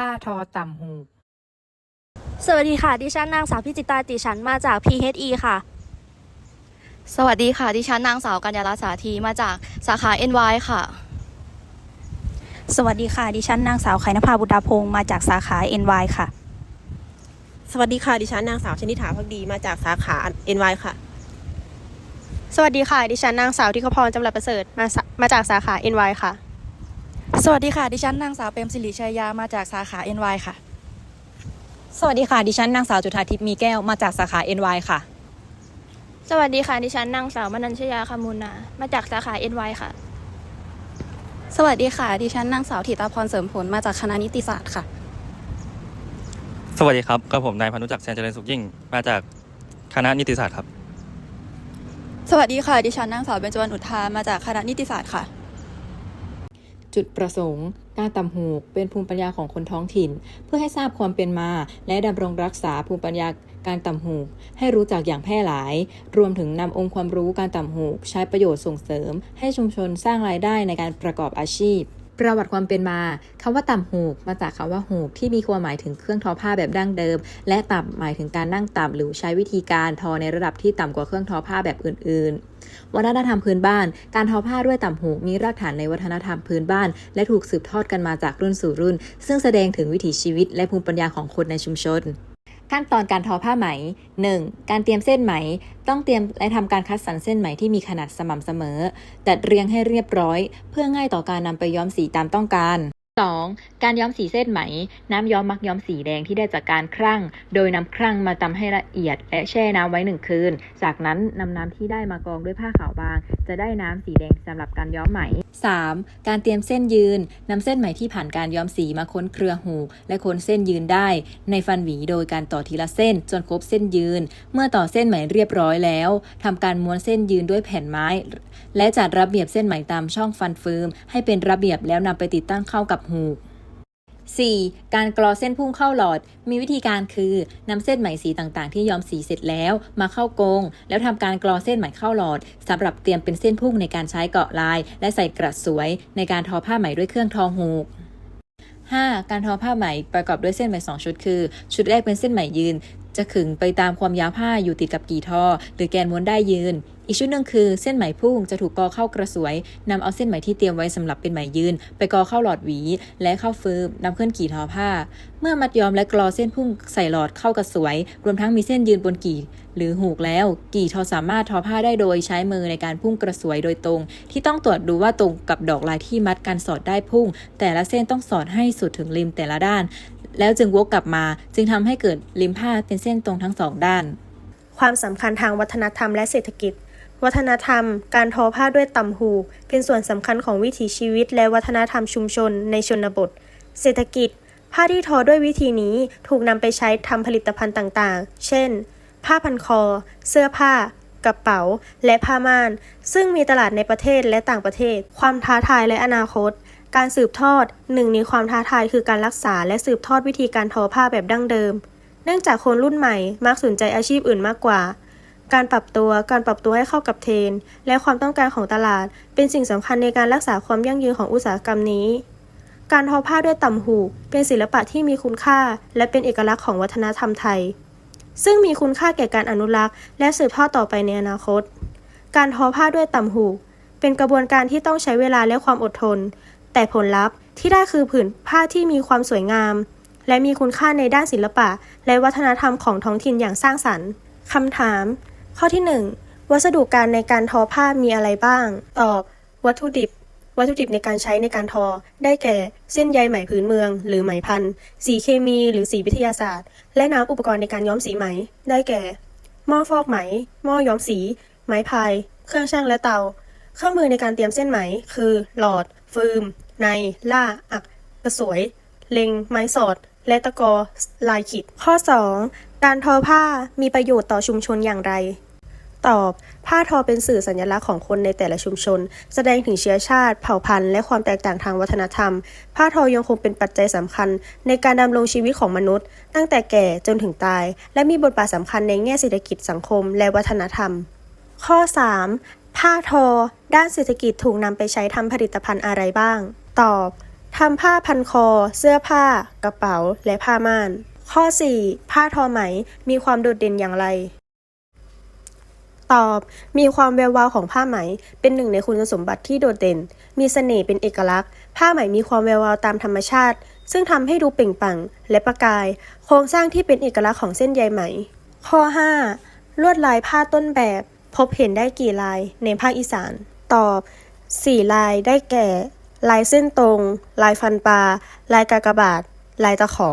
ผ้าทอต่ำหูสวัสดีค่ะ ดิฉันนางสาวพิจิตาติฉันมาจาก PHE ค่ะ สวัสดีค่ะ ดิฉันนางสาวกัญญาลสาธีมาจากสาขา NY ค่ะ สวัสดีค่ะ ดิฉันนางสาวไขนภาบุตรพงศ์มาจากสาขา NY ค่ะ สวัสดีค่ะ ดิฉันนางสาวชนิฐาพักดีมาจากสาขา NY ค่ะ สวัสดีค่ะ ดิฉันนางสาวทิคพรจำรัดประเสริฐมาสามาจากสาขา NY ค่ะ สวัสดีค่ะ ดิฉันนางสาวเปรมศิริชัยยามาจากสาขา NY ค่ะ สวัสดีค่ะ ดิฉันนางสาวจุธาทิพย์มีแก้วมาจากสาขา NY ค่ะ สวัสดีค่ะ ดิฉันนางสาวมนัญชยาคามูลนา มาจากสาขา NY ค่ะ สวัสดีค่ะ ดิฉันนางสาวถิตาพรเสริมผลมาจากคณะนิติศาสตร์ค่ะ สวัสดีครับกับผมนายพานุจักรแสนเจริญสุขยิ่ง มาจากคณะนิติศาสตร์ครับ สวัสดีค่ะ ดิฉันนางสาวเบญจวรรณอุทามาจากคณะนิติศาสตร์ค่ะ จุดประสงค์ การต่ำหูกเป็นภูมิปัญญาของคนท้องถิ่น เพื่อให้ทราบความเป็นมา และดำรงรักษาภูมิปัญญาการต่ำหูกให้รู้จักอย่างแพร่หลาย รวมถึงนำองค์ความรู้การต่ำหูกใช้ประโยชน์ส่งเสริม ให้ชุมชนสร้างรายได้ในการประกอบอาชีพ ประวัติความเป็นมาคำว่าต่ำหูกมาจากคำว่าหูกที่มีความหมายถึงเครื่องทอผ้าแบบดั้งเดิม และต่ำหมายถึงการนั่งต่ำหรือใช้วิธีการทอในระดับที่ต่ำกว่าเครื่องทอผ้าแบบอื่น ๆ วัฒนธรรมพื้นบ้าน การทอผ้าด้วยต่ำหูกมีรากฐานในวัฒนธรรมพื้นบ้าน และถูกสืบทอดกันมาจากรุ่นสู่รุ่น ซึ่งแสดงถึงวิถีชีวิตและภูมิปัญญาของคนในชุมชน ขั้นตอนการทอผ้าไหม 1. การเตรียมเส้นไหม ต้องเตรียมและทำการคัดสรรเส้นไหมที่มีขนาดสม่ำเสมอจัดเรียงให้เรียบร้อย เพื่อง่ายต่อการนำไปย้อมสีตามต้องการ 2. การย้อมสีเส้นไหม น้ำย้อมมักย้อมสีแดงที่ได้จากการครั่ง โดยนำครั่งมาตำให้ละเอียดและแช่น้ำไว้หนึ่งคืน จากนั้นนำน้ำที่ได้มากรองด้วยผ้าขาวบาง จะได้น้ำสีแดงสำหรับการย้อมไหม 3. การเตรียมเส้นยืนนำเส้นไหมที่ผ่านการย้อมสีมาค้นเครือหู และค้นเส้นยืนได้ ในฟันหวีโดยการต่อทีละเส้น จนครบเส้นยืน เมื่อต่อเส้นไหมเรียบร้อยแล้วทำการม้วนเส้นยืนด้วยแผ่นไม้ และจัดระเบียบเส้นไหมตามช่องฟันเฟืมให้เป็นระเบียบแล้วนำไปติดตั้งเข้ากับหู 4. การกรอเส้นพุ่งเข้าหลอด มีวิธีการคือนำเส้นไหมสีต่างๆ ที่ย้อมสีเสร็จแล้วมาเข้ากง แล้วทำการกรอเส้นไหมเข้าหลอดสำหรับเตรียมเป็นเส้นพุ่งในการใช้เกาะลาย และใส่กระสวย ในการทอผ้าไหมด้วยเครื่องทอหูก 5. การทอผ้าไหมประกอบด้วยเส้นไหม2ชุดคือ ชุดแรกเป็นเส้นไหมยืน จะขึงไปตามความยาวผ้าอยู่ติดกับกี่ทอ หรือแกนม้วนได้ยืน อีกชุดหนึ่งคือเส้นไหมพุ่งจะถูกกอเข้ากระสวยนำเอาเส้นไหมที่เตรียมไว้สำหรับเป็นไหมยืน ไปกอเข้าหลอดหวี และเข้าเฟืบนำขึ้นกี่ทอผ้า เมื่อมัดย้อมและกรอเส้นพุ่งใส่หลอดเข้ากระสวย รวมทั้งมีเส้นยืนบนกี่ หรือหูกแล้ว กี่ทอสามารถทอผ้าได้โดยใช้มือในการพุ่งกระสวยโดยตรง ที่ต้องตรวจดูว่าตรงกับดอกลายที่มัดกันสอดได้พุ่ง แต่ละเส้นต้องสอดให้สุดถึงริมแต่ละด้าน แล้วจึงวกกลับมา จึงทำให้เกิดริมผ้าเป็นเส้นตรงทั้งสองด้าน ความสำคัญทางวัฒนธรรมและเศรษฐกิจ วัฒนธรรม การทอผ้าด้วยต่ำหูเป็นส่วนสำคัญของวิถีชีวิต และวัฒนธรรมชุมชนในชนบท เศรษฐกิจ ผ้าที่ทอด้วยวิธีนี้ถูกนำไปใช้ทำผลิตภัณฑ์ต่างๆ เช่น ผ้าพันคอ เสื้อผ้ากระเป๋า และผ้าม่าน ซึ่งมีตลาดในประเทศและต่างประเทศ ความท้าทายและอนาคต การสืบทอดหนึ่งในความท้าทายคือการรักษาและสืบทอดวิธีการทอผ้าแบบดั้งเดิม เนื่องจากคนรุ่นใหม่มักสนใจอาชีพอื่นมากกว่า การปรับตัว การปรับตัวให้เข้ากับเทรนด์และความต้องการของตลาด เป็นสิ่งสำคัญในการรักษาความยั่งยืนของอุตสาหกรรมนี้ การทอผ้าด้วยต่ำหูเป็นศิลปะที่มีคุณค่า และเป็นเอกลักษณ์ของวัฒนธรรมไทย ซึ่งมีคุณค่าแก่การอนุรักษ์ และสืบทอดต่อไปในอนาคต การทอผ้าด้วยต่ำหูเป็นกระบวนการที่ต้องใช้เวลาและความอดทน แต่ผลลัพธ์ที่ได้คือผืนผ้าที่มีความสวยงาม และมีคุณค่าในด้านศิลปะ และวัฒนธรรมของท้องถิ่นอย่างสร้างสรรค์คำถาม ข้อที่ 1 วัสดุการในการทอผ้ามีอะไรบ้าง ตอบ วัตถุดิบ วัตถุดิบในการใช้ในการทอ ได้แก่ เส้นใยไหมพื้นเมือง หรือไหมพันธุ์สีเคมีหรือสีวิทยาศาสตร์ และน้ำอุปกรณ์ในการย้อมสีไหม ได้แก่ หม้อฟอกไหม หม้อย้อมสี ไม้พาย เครื่องช่างและเตา เครื่องมือในการเตรียมเส้นไหม คือ หลอด ฟืม ใน ล่า อัก กระสวย เล็ง ไม้สอด และตะกอ ลายขีด ข้อ 2การทอผ้ามีประโยชน์ต่อชุมชนอย่างไร ตอบ ผ้าทอเป็นสื่อสัญลักษณ์ของคนในแต่ละชุมชน แสดงถึงเชื้อชาติ เผ่าพันธุ์ และความแตกต่างทางวัฒนธรรม ผ้าทอยังคงเป็นปัจจัยสำคัญ ในการดำรงชีวิตของมนุษย์ ตั้งแต่แก่จนถึงตาย และมีบทบาทสำคัญในแง่เศรษฐกิจสังคม และวัฒนธรรม ข้อ 3. ผ้าทอ ด้านเศรษฐกิจถูกนำไปใช้ทำผลิตภัณฑ์อะไรบ้าง ตอบทำผ้าพันคอ เสื้อผ้า กระเป๋า และผ้าม่าน ข้อ 4. ผ้าทอไหม มีความโดดเด่นอย่างไร ตอบ มีความแวววาวของผ้าไหม เป็นหนึ่งในคุณสมบัติที่โดดเด่น มีเสน่ห์เป็นเอกลักษณ์ ผ้าไหมมีความแวววาวตามธรรมชาติ ซึ่งทำให้ดูเปล่งปลั่งและประกาย โครงสร้างที่เป็นเอกลักษณ์ของเส้นใยไหม ข้อ 5. ลวดลายผ้าต้นแบบ พบเห็นได้กี่ลายในภาคอีสาน ตอบ 4 ลายได้แก่ ลายเส้นตรง ลายฟันปลา ลายกากบาท ลายตะขอ